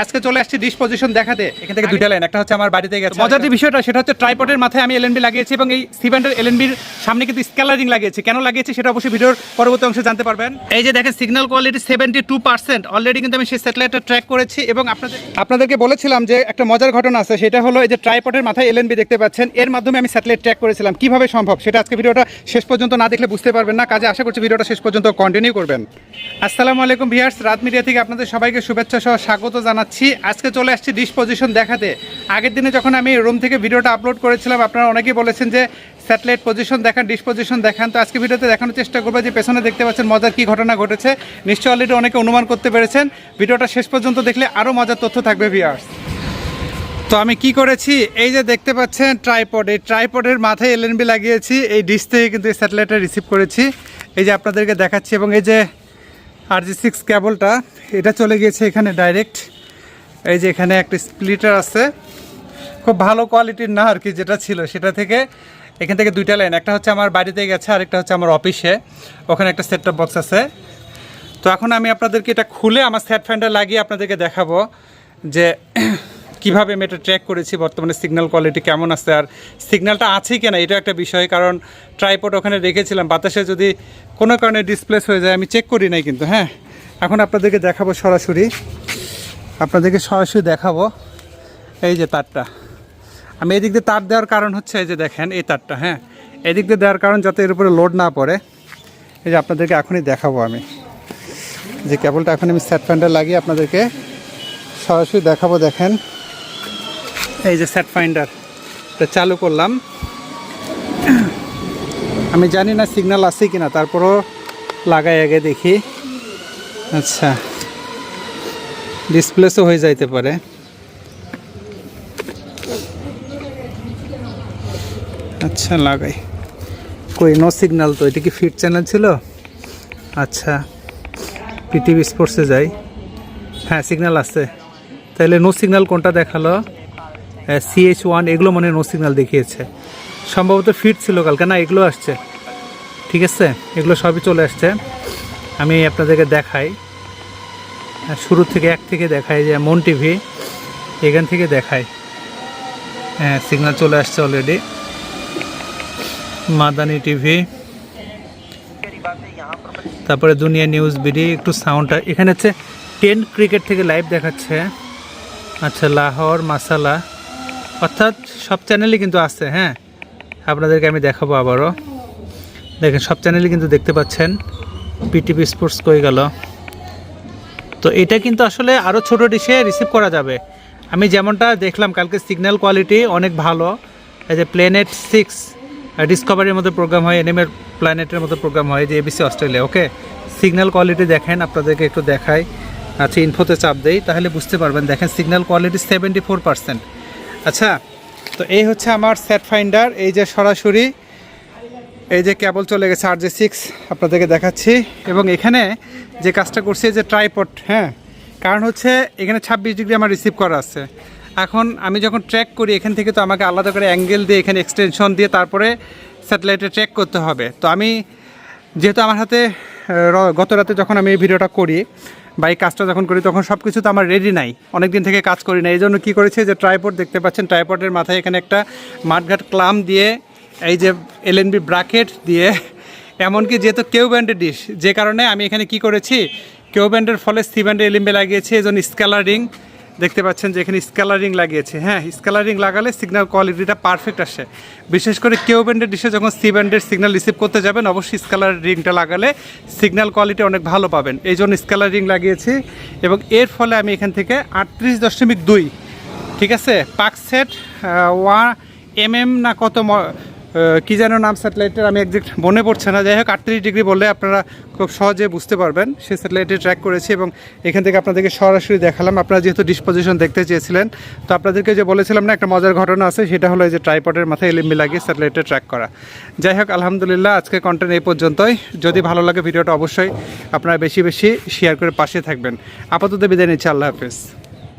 আজকে চলে আসছি ডিশ পজিশন দেখাতে। এখান থেকে দুইটা লাইন একটা হচ্ছে আমার বাড়িতে গেছে মজার যে বিষয়টা সেটা হচ্ছে ট্রাইপডের মাথায় আমি এলএনবি লাগিয়েছি এবং এই সিভেন্টের এলএনবির সামনে কিন্তু স্কেলারিং লাগিয়েছি। কেন লাগিয়েছি সেটা অবশ্যই ভিডিওর পরবর্তী অংশে জানতে পারবেন। এই যে দেখেন signal quality seventy two percent already কিন্তু আমি সেই স্যাটেলাইটটা ট্র্যাক করেছি এবং আপনাদের আপনাদেরকে বলেছিলাম যে একটা মজার ঘটনা আছে সেটা হলো এই যে ট্রাইপডের মাথায় এলএনবি দেখতে পাচ্ছেন এর মাধ্যমে আমি স্যাটেলাইট ট্র্যাক করেছিলাম। কীভাবে সম্ভব? সেটা আজকে ভিডিওটা শেষ পর্যন্ত না দেখলে বুঝতে পারবেন না। কাজে আশা করছি ভিডিওটা শেষ পর্যন্ত কন্টিনিউ করবেন। আসসালামু আলাইকুম ভিয়ার্স রাত মিডিয়া থেকে আপনাদের সবাইকে শুভেচ্ছা সহ স্বাগত জানাচ্ছি, আজকে চলে আসছি ডিশ পজিশন দেখাতে। আগের দিনে যখন আমি রুম থেকে ভিডিওটা আপলোড করেছিলাম, আপনারা অনেকেই বলেছেন যে স্যাটেলাইট পজিশন দেখান ডিশ পজিশন দেখান। তো আজকে ভিডিওতে দেখানোর চেষ্টা করব যে পেছনে দেখতে পাচ্ছেন মজার কী ঘটনা ঘটেছে। নিশ্চয়ই অলরেডি অনেকে অনুমান করতে পেরেছেন। ভিডিওটা শেষ পর্যন্ত দেখলে আরও মজার তথ্য থাকবে ভিয়ার্স তো আমি কি করেছি? এই যে দেখতে পাচ্ছেন ট্রাইপড এই ট্রাইপডের মাথায় এলএনবি লাগিয়েছি। এই ডিশ থেকে কিন্তু এই স্যাটেলাইটটা রিসিভ করেছি। এই যে আপনাদেরকে দেখাচ্ছি এবং এই যে আর জি সিক্স ক্যাবলটা এটা চলে গিয়েছে এখানে ডাইরেক্ট এই যে এখানে একটা স্প্লিটার আছে। খুব ভালো কোয়ালিটির না আর কি যেটা ছিল, সেটা থেকে এখান থেকে দুইটা লাইন একটা হচ্ছে আমার বাড়িতে গেছে, আরেকটা হচ্ছে আমার অফিসে ওখানে একটা সেটটপ বক্স আছে। তো এখন আমি আপনাদেরকে এটা খুলে আমার সেট ফ্যানটা লাগিয়ে আপনাদেরকে দেখাবো যে কীভাবে আমি এটা ট্র্যাক করেছি, বর্তমানে সিগন্যাল কোয়ালিটি কেমন আছে আর সিগন্যালটা আছে কি না, এটা একটা বিষয়। কারণ ট্রাইপড ওখানে রেখেছিলাম, বাতাসে যদি কোনো কারণে ডিসপ্লেস হয়ে যায়, আমি চেক করি নাই কিন্তু হ্যাঁ। এখন আপনাদেরকে দেখাবো সরাসরি। আপনাদেরকে সরাসরি দেখাবো এই যে তারটা। আমি এদিক দিয়ে তার দেওয়ার কারণ হচ্ছে এই যে দেখেন, এই তারটা হ্যাঁ? এদিক দিয়ে দেওয়ার কারণ যাতে এর উপরে লোড না পড়ে, এই যে আপনাদেরকে এখনই দেখাবো আমি। যে কেবলটা এখন আমি সেট ফাইন্ডার লাগিয়ে আপনাদেরকে সরাসরি দেখাবো, দেখেন। এই যে সেট ফাইন্ডার এটা চালু করলাম। আমি জানি না সিগন্যাল আছে কি না তারপরও লাগাই আগে দেখি। আচ্ছা। ডিসপ্লেসও হয়ে যাইতে পারে। আচ্ছা লাগাই। কই নো সিগন্যাল তো, এটা কি ফিট চ্যানেল ছিল? আচ্ছা পিটিভি স্পোর্টসে যাই। হ্যাঁ সিগন্যাল আছে। তাহলে নো সিগন্যাল কোনটা দেখাল? সিএইচ ওয়ান এগুলো মনে নো সিগন্যাল দেখিয়েছে। সম্ভবত ফিট ছিল কালকে। না, এগুলো আসছে। ঠিক আছে? এগুলো সবই চলে আসছে। আমি আপনাদেরকে দেখাই। শুরু থেকে এক থেকে দেখায় যে মন টিভি, এখান থেকে দেখায়। হ্যাঁ সিগন্যাল চলে আসছে অলরেডি মাদানি টিভি। তারপরে দুনিয়া নিউজ বিডি, একটু সাউন্ডটা এখানে হচ্ছে টেন ক্রিকেট থেকে লাইভ দেখাচ্ছে। আচ্ছা লাহোর, মাসালা। অর্থাৎ সব চ্যানেলই কিন্তু আছে হ্যাঁ। আপনাদেরকে আমি দেখাবো আবারও। দেখেন, সব চ্যানেলই কিন্তু দেখতে পাচ্ছেন। পিটিভি স্পোর্টস কই গেল? তো এটা কিন্তু আসলে আরও ছোটো ডিশে রিসিভ করা যাবে। আমি যেমনটা দেখলাম, কালকে সিগন্যাল কোয়ালিটি অনেক ভালো। এই যে প্ল্যানেট সিক্স ডিসকভারির মতো প্রোগ্রাম হয় এনিমের প্ল্যানেটের মতো প্রোগ্রাম হয় যে ABC Australia okay signal quality দেখেন, আপনাদেরকে একটু দেখাই। আচ্ছা ইনফোতে চাপ দেই, তাহলে বুঝতে পারবেন। দেখেন signal quality seventy four percent আচ্ছা তো এই হচ্ছে আমার সেট ফাইন্ডার এই যে সরাসরি এই যে কেবল চলে গেছে আর জে সিক্স আপনাদেরকে দেখাচ্ছি। এবং এখানে যে কাজটা করছি যে ট্রাইপড হ্যাঁ? কারণ হচ্ছে এখানে ছাব্বিশ ডিগ্রি আমার রিসিভ করা আছে। এখন আমি যখন ট্র্যাক করি, এখান থেকে তো আমাকে আলাদা করে অ্যাঙ্গেল দিয়ে এখানে এক্সটেনশন দিয়ে তারপরে স্যাটেলাইটে ট্র্যাক করতে হবে। তো আমি যেহেতু আমার হাতে গত রাতে যখন আমি এই ভিডিওটা করি বা এই কাজটা যখন করি, তখন সব কিছু তো আমার রেডি নাই। অনেক দিন থেকে কাজ করি না এই জন্য কী করেছে যে ট্রাইপড দেখতে পাচ্ছেন ট্রাইপডের মাথায় এখানে একটা মাঠঘাট ক্লাম দিয়ে এই যে এলএনবি ব্রাকেট দিয়ে, এমনকি যেহেতু কেউ ব্যান্ডের ডিশ যে কারণে আমি এখানে কি করেছি, কেউ ব্যান্ডের ফলে সি ব্যান্ডে এলিম্বে লাগিয়েছি, এই জন্য স্কেলারিং দেখতে পাচ্ছেন যে এখানে স্কেলারিং লাগিয়েছে। হ্যাঁ স্কেলারিং লাগালে সিগন্যাল কোয়ালিটিটা পারফেক্ট আসে। বিশেষ করে কেউ ব্যান্ডের ডিশে যখন সি ব্যান্ডের সিগন্যাল রিসিভ করতে যাবেন, অবশ্যই স্কেলার রিংটা লাগালে সিগন্যাল কোয়ালিটি অনেক ভালো পাবেন। এই জন্য স্কেলার লাগিয়েছি এবং এর ফলে আমি এখান থেকে আটত্রিশ দশমিক দুই, ঠিক আছে? পাক সেট ওয়া এম এম না কত কি যেন নাম স্যাটেলাইটের, আমি একজ্যাক্ট মনে পড়ছে না। যাই হোক আটত্রিশ ডিগ্রি বললে আপনারা খুব সহজে বুঝতে পারবেন। সেই স্যাটেলাইটে ট্র্যাক করেছি এবং এখান থেকে আপনাদেরকে সরাসরি দেখালাম। আপনারা যেহেতু ডিসপোজিশন দেখতে চেয়েছিলেন, তো আপনাদেরকে যে বলেছিলাম না, একটা মজার ঘটনা আছে, সেটা হলো এই যে ট্রাইপডের মাথায় এলিম্বি লাগিয়ে স্যাটেলাইটে ট্র্যাক করা। যাই হোক আলহামদুলিল্লাহ, আজকে কন্টেন্ট এই পর্যন্তই। যদি ভালো লাগে ভিডিওটা, অবশ্যই আপনারা বেশি বেশি শেয়ার করে পাশে থাকবেন। আপাতত বিদায় নিচ্ছি, আল্লাহ হাফেজ।